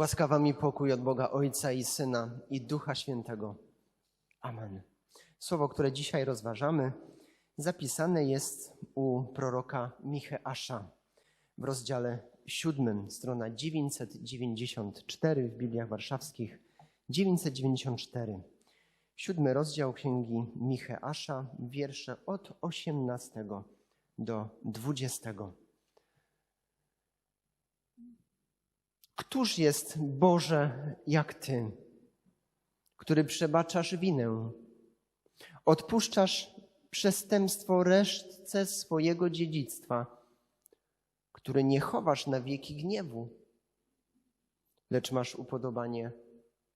Łaskawa mi pokój od Boga Ojca i Syna i Ducha Świętego. Amen. Słowo, które dzisiaj rozważamy, zapisane jest u proroka Micheasza w rozdziale siódmym, strona 994 w Bibliach Warszawskich, 994. Siódmy rozdział Księgi Micheasza, wiersze od 18 do 20. Któż jest Boże jak Ty, który przebaczasz winę, odpuszczasz przestępstwo resztce swojego dziedzictwa, który nie chowasz na wieki gniewu, lecz masz upodobanie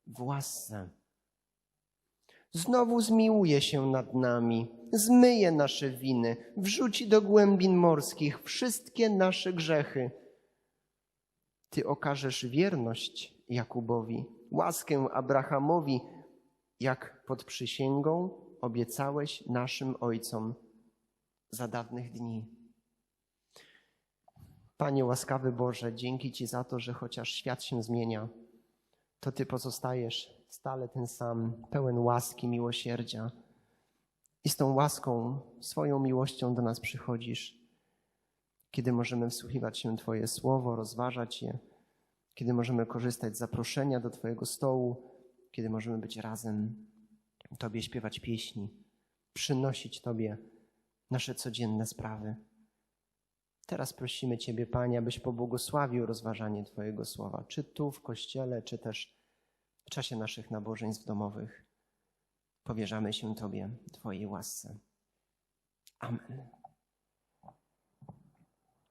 w łasce. Znowu zmiłuje się nad nami, zmyje nasze winy, wrzuci do głębin morskich wszystkie nasze grzechy. Ty okażesz wierność Jakubowi, łaskę Abrahamowi, jak pod przysięgą obiecałeś naszym ojcom za dawnych dni. Panie łaskawy Boże, dzięki Ci za to, że chociaż świat się zmienia, to Ty pozostajesz stale ten sam, pełen łaski, miłosierdzia. I z tą łaską, swoją miłością do nas przychodzisz, kiedy możemy wsłuchiwać się w Twoje słowo, rozważać je, kiedy możemy korzystać z zaproszenia do Twojego stołu, kiedy możemy być razem, Tobie śpiewać pieśni, przynosić Tobie nasze codzienne sprawy. Teraz prosimy Ciebie, Panie, abyś pobłogosławił rozważanie Twojego słowa, czy tu w kościele, czy też w czasie naszych nabożeństw domowych. Powierzamy się Tobie, Twojej łasce. Amen.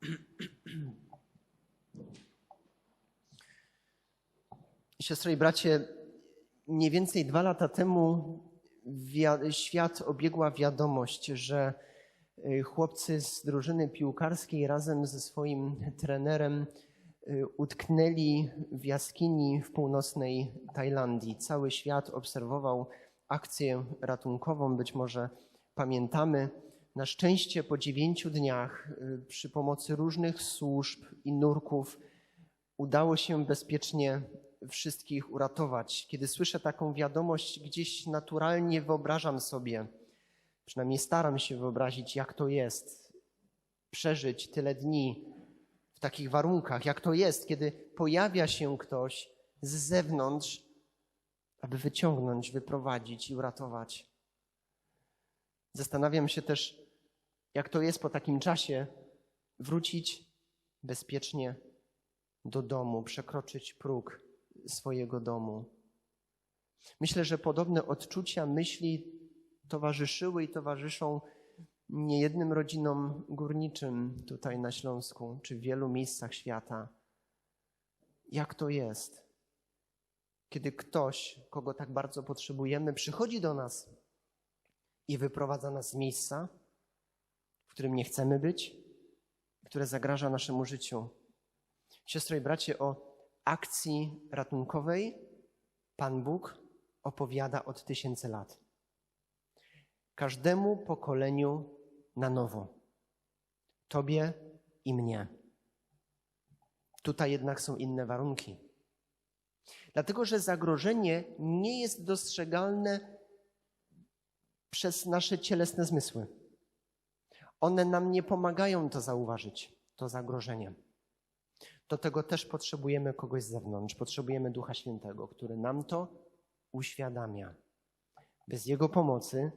Siostro i bracie, mniej więcej dwa lata temu wia- świat obiegła wiadomość, że y, chłopcy z drużyny piłkarskiej razem ze swoim trenerem y, utknęli w jaskini w północnej Tajlandii. Cały świat obserwował akcję ratunkową, być może pamiętamy. Na szczęście po dziewięciu dniach y, przy pomocy różnych służb i nurków udało się bezpiecznie wszystkich uratować. Kiedy słyszę taką wiadomość, gdzieś naturalnie wyobrażam sobie, przynajmniej staram się wyobrazić, jak to jest przeżyć tyle dni w takich warunkach, jak to jest, kiedy pojawia się ktoś z zewnątrz, aby wyciągnąć, wyprowadzić i uratować. Zastanawiam się też, jak to jest po takim czasie wrócić bezpiecznie do domu, przekroczyć próg swojego domu. Myślę, że podobne odczucia, myśli towarzyszyły i towarzyszą niejednym rodzinom górniczym tutaj na Śląsku, czy w wielu miejscach świata. Jak to jest, kiedy ktoś, kogo tak bardzo potrzebujemy, przychodzi do nas i wyprowadza nas z miejsca, w którym nie chcemy być, które zagraża naszemu życiu. Siostro i bracie, o akcji ratunkowej Pan Bóg opowiada od tysięcy lat. Każdemu pokoleniu na nowo. Tobie i mnie. Tutaj jednak są inne warunki. Dlatego, że zagrożenie nie jest dostrzegalne przez nasze cielesne zmysły. One nam nie pomagają to zauważyć, to zagrożenie. Do tego też potrzebujemy kogoś z zewnątrz. Potrzebujemy Ducha Świętego, który nam to uświadamia. Bez Jego pomocy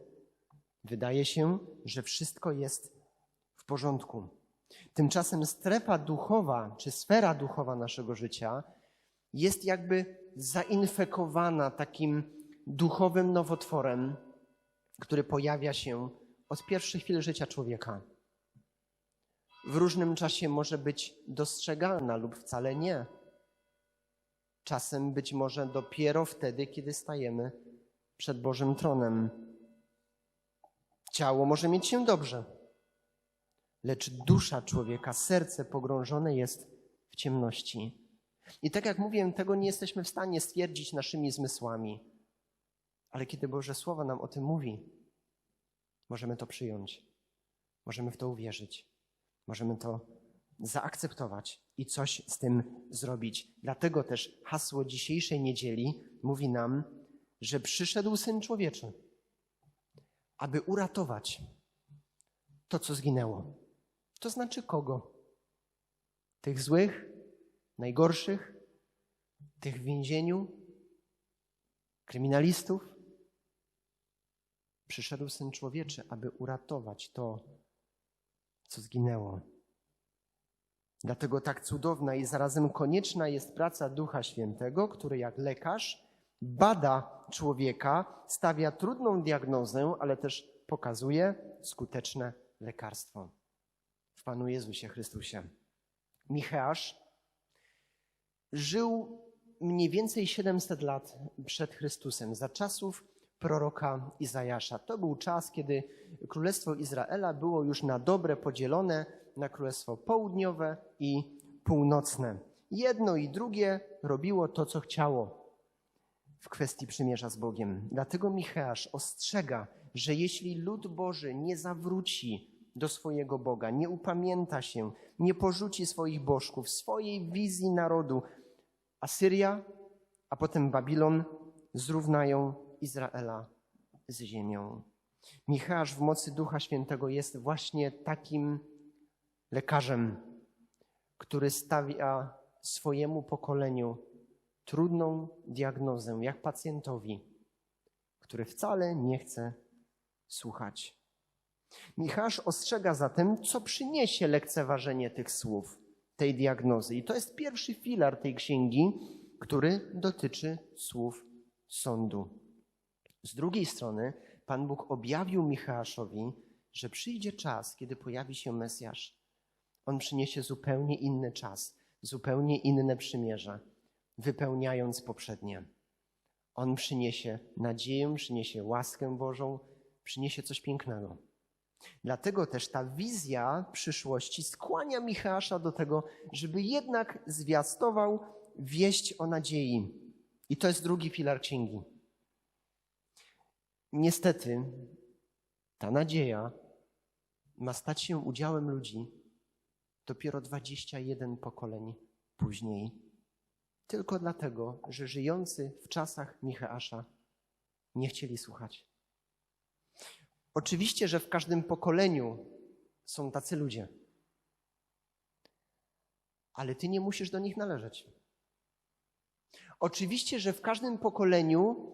wydaje się, że wszystko jest w porządku. Tymczasem strefa duchowa, czy sfera duchowa naszego życia jest jakby zainfekowana takim duchowym nowotworem, który pojawia się od pierwszych chwil życia człowieka w różnym czasie może być dostrzegalna lub wcale nie. Czasem być może dopiero wtedy, kiedy stajemy przed Bożym tronem. Ciało może mieć się dobrze, lecz dusza człowieka, serce pogrążone jest w ciemności. I tak jak mówiłem, tego nie jesteśmy w stanie stwierdzić naszymi zmysłami. Ale kiedy Boże Słowo nam o tym mówi, możemy to przyjąć, możemy w to uwierzyć. Możemy to zaakceptować i coś z tym zrobić. Dlatego też hasło dzisiejszej niedzieli mówi nam, że przyszedł Syn Człowieczy, aby uratować to, co zginęło. To znaczy kogo? Tych złych, najgorszych, tych w więzieniu, kryminalistów? Przyszedł Syn Człowieczy, aby uratować to, co zginęło. Dlatego tak cudowna i zarazem konieczna jest praca Ducha Świętego, który jak lekarz bada człowieka, stawia trudną diagnozę, ale też pokazuje skuteczne lekarstwo. W Panu Jezusie Chrystusie. Micheasz żył mniej więcej 700 lat przed Chrystusem, za czasów proroka Izajasza. To był czas, kiedy Królestwo Izraela było już na dobre podzielone na Królestwo Południowe i Północne. Jedno i drugie robiło to, co chciało w kwestii przymierza z Bogiem. Dlatego Micheasz ostrzega, że jeśli lud Boży nie zawróci do swojego Boga, nie upamięta się, nie porzuci swoich bożków, swojej wizji narodu, Asyria, a potem Babilon zrównają Izraela z ziemią. Micheasz w mocy Ducha Świętego jest właśnie takim lekarzem, który stawia swojemu pokoleniu trudną diagnozę, jak pacjentowi, który wcale nie chce słuchać. Michasz ostrzega zatem, co przyniesie lekceważenie tych słów, tej diagnozy. I to jest pierwszy filar tej księgi, który dotyczy słów sądu. Z drugiej strony, Pan Bóg objawił Michałaszowi, że przyjdzie czas, kiedy pojawi się Mesjasz. On przyniesie zupełnie inny czas, zupełnie inne przymierze, wypełniając poprzednie. On przyniesie nadzieję, przyniesie łaskę Bożą, przyniesie coś pięknego. Dlatego też ta wizja przyszłości skłania Michała do tego, żeby jednak zwiastował wieść o nadziei. I to jest drugi filar księgi. Niestety, ta nadzieja ma stać się udziałem ludzi dopiero 21 pokoleń później. Tylko dlatego, że żyjący w czasach Micheasza nie chcieli słuchać. Oczywiście, że w każdym pokoleniu są tacy ludzie, ale ty nie musisz do nich należeć. Oczywiście, że w każdym pokoleniu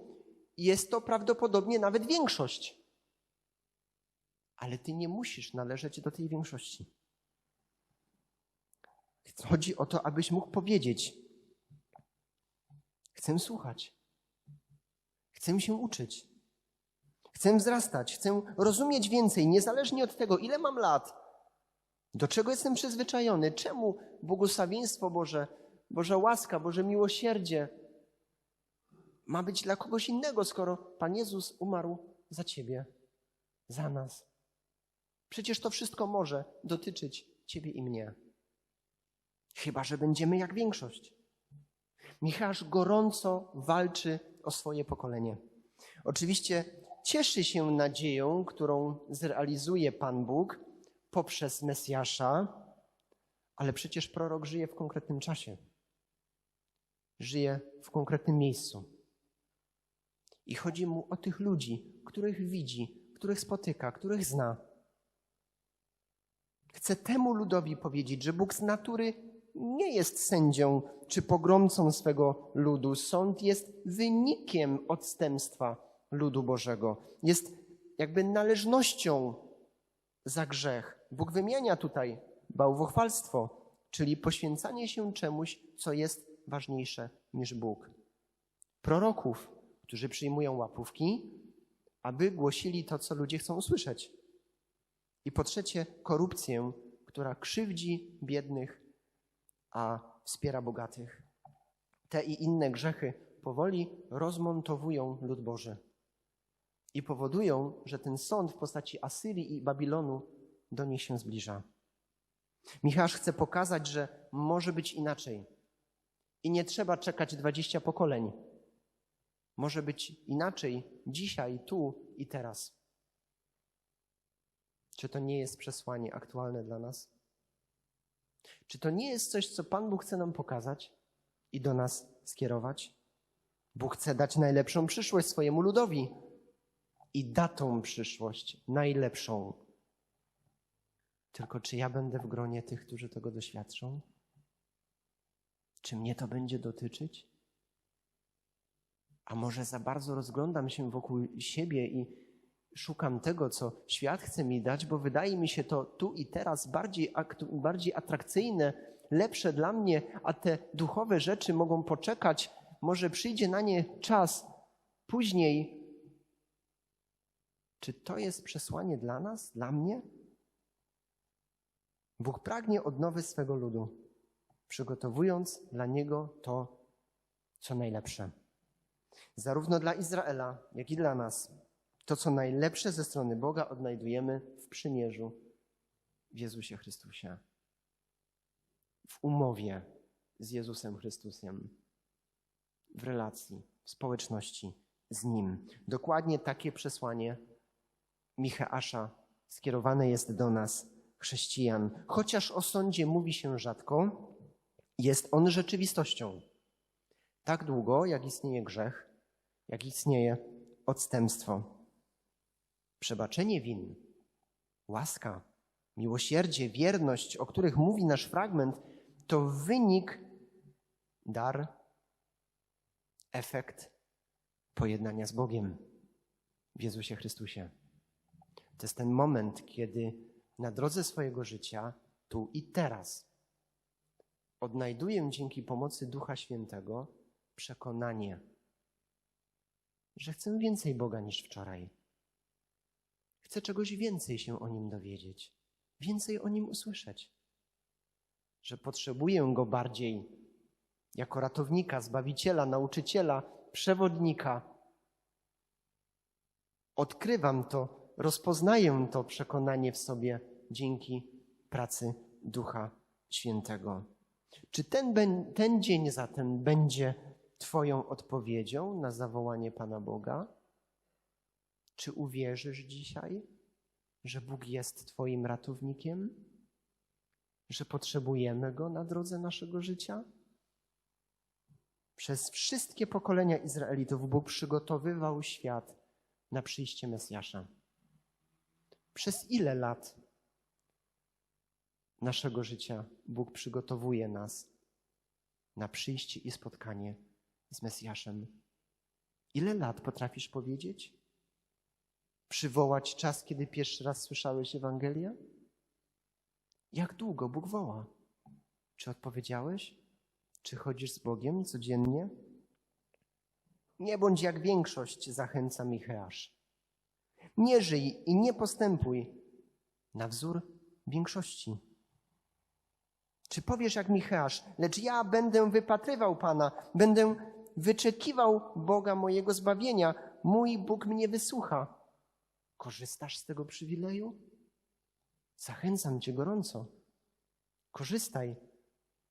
jest to prawdopodobnie nawet większość, ale ty nie musisz należeć do tej większości. Chodzi o to, abyś mógł powiedzieć: Chcę słuchać, chcę się uczyć. Chcę wzrastać, chcę rozumieć więcej, niezależnie od tego, ile mam lat, do czego jestem przyzwyczajony, czemu błogosławieństwo Boże, Boża łaska, Boże miłosierdzie ma być dla kogoś innego, skoro Pan Jezus umarł za Ciebie, za nas. Przecież to wszystko może dotyczyć Ciebie i mnie. Chyba, że będziemy jak większość. Michał gorąco walczy o swoje pokolenie. Oczywiście cieszy się nadzieją, którą zrealizuje Pan Bóg poprzez Mesjasza, ale przecież prorok żyje w konkretnym czasie. Żyje w konkretnym miejscu. I chodzi mu o tych ludzi, których widzi, których spotyka, których zna. Chce temu ludowi powiedzieć, że Bóg z natury nie jest sędzią czy pogromcą swego ludu. Sąd jest wynikiem odstępstwa ludu Bożego. Jest jakby należnością za grzech. Bóg wymienia tutaj bałwochwalstwo, czyli poświęcanie się czemuś, co jest ważniejsze niż Bóg. Proroków, którzy przyjmują łapówki, aby głosili to, co ludzie chcą usłyszeć. I po trzecie, korupcję, która krzywdzi biednych, a wspiera bogatych. Te i inne grzechy powoli rozmontowują lud Boży i powodują, że ten sąd w postaci Asyrii i Babilonu do nich się zbliża. Michał chce pokazać, że może być inaczej i nie trzeba czekać dwadzieścia pokoleń. Może być inaczej dzisiaj, tu i teraz. Czy to nie jest przesłanie aktualne dla nas? Czy to nie jest coś, co Pan Bóg chce nam pokazać i do nas skierować? Bóg chce dać najlepszą przyszłość swojemu ludowi i da tą przyszłość najlepszą. Tylko czy ja będę w gronie tych, którzy tego doświadczą? Czy mnie to będzie dotyczyć? A może za bardzo rozglądam się wokół siebie i szukam tego, co świat chce mi dać, bo wydaje mi się to tu i teraz bardziej, bardziej atrakcyjne, lepsze dla mnie, a te duchowe rzeczy mogą poczekać. Może przyjdzie na nie czas później. Czy to jest przesłanie dla nas, dla mnie? Bóg pragnie odnowy swego ludu, przygotowując dla niego to, co najlepsze. Zarówno dla Izraela, jak i dla nas. To, co najlepsze ze strony Boga, odnajdujemy w przymierzu w Jezusie Chrystusie. W umowie z Jezusem Chrystusem. W relacji, w społeczności z Nim. Dokładnie takie przesłanie Micheasza skierowane jest do nas, chrześcijan. Chociaż o sądzie mówi się rzadko, jest on rzeczywistością. Tak długo, jak istnieje grzech, jak istnieje odstępstwo. Przebaczenie win, łaska, miłosierdzie, wierność, o których mówi nasz fragment, to wynik, dar, efekt pojednania z Bogiem w Jezusie Chrystusie. To jest ten moment, kiedy na drodze swojego życia, tu i teraz, odnajduję dzięki pomocy Ducha Świętego przekonanie, że chcę więcej Boga niż wczoraj. Chcę czegoś więcej się o Nim dowiedzieć, więcej o Nim usłyszeć, że potrzebuję Go bardziej jako ratownika, zbawiciela, nauczyciela, przewodnika. Odkrywam to, rozpoznaję to przekonanie w sobie dzięki pracy Ducha Świętego. Czy ten, ten dzień zatem będzie Twoją odpowiedzią na zawołanie Pana Boga? Czy uwierzysz dzisiaj, że Bóg jest Twoim ratownikiem? Że potrzebujemy Go na drodze naszego życia? Przez wszystkie pokolenia Izraelitów Bóg przygotowywał świat na przyjście Mesjasza. Przez ile lat naszego życia Bóg przygotowuje nas na przyjście i spotkanie z Mesjaszem? Ile lat potrafisz powiedzieć? Przywołać czas, kiedy pierwszy raz słyszałeś Ewangelię? Jak długo Bóg woła? Czy odpowiedziałeś? Czy chodzisz z Bogiem codziennie? Nie bądź jak większość, zachęca Micheasz. Nie żyj i nie postępuj na wzór większości. Czy powiesz jak Micheasz, lecz ja będę wypatrywał Pana, będę wyczekiwał Boga mojego zbawienia, mój Bóg mnie wysłucha. Korzystasz z tego przywileju? Zachęcam Cię gorąco. Korzystaj,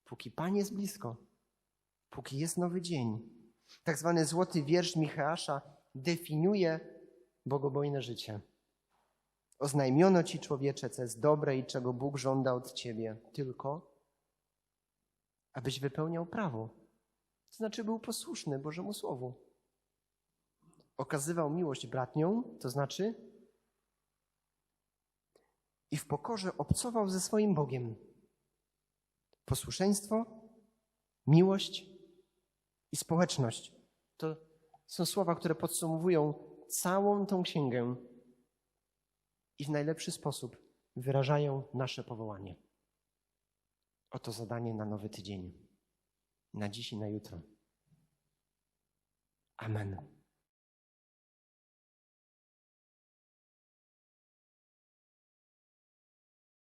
póki Pan jest blisko, póki jest nowy dzień. Tak zwany złoty wiersz Micheasza definiuje bogobojne życie. Oznajmiono Ci, człowiecze, co jest dobre i czego Bóg żąda od Ciebie, tylko abyś wypełniał prawo. To znaczy był posłuszny Bożemu Słowu. Okazywał miłość bratnią, to znaczy i w pokorze obcował ze swoim Bogiem. Posłuszeństwo, miłość i społeczność. To są słowa, które podsumowują całą tą księgę i w najlepszy sposób wyrażają nasze powołanie. Oto zadanie na nowy tydzień, na dziś i na jutro. Amen.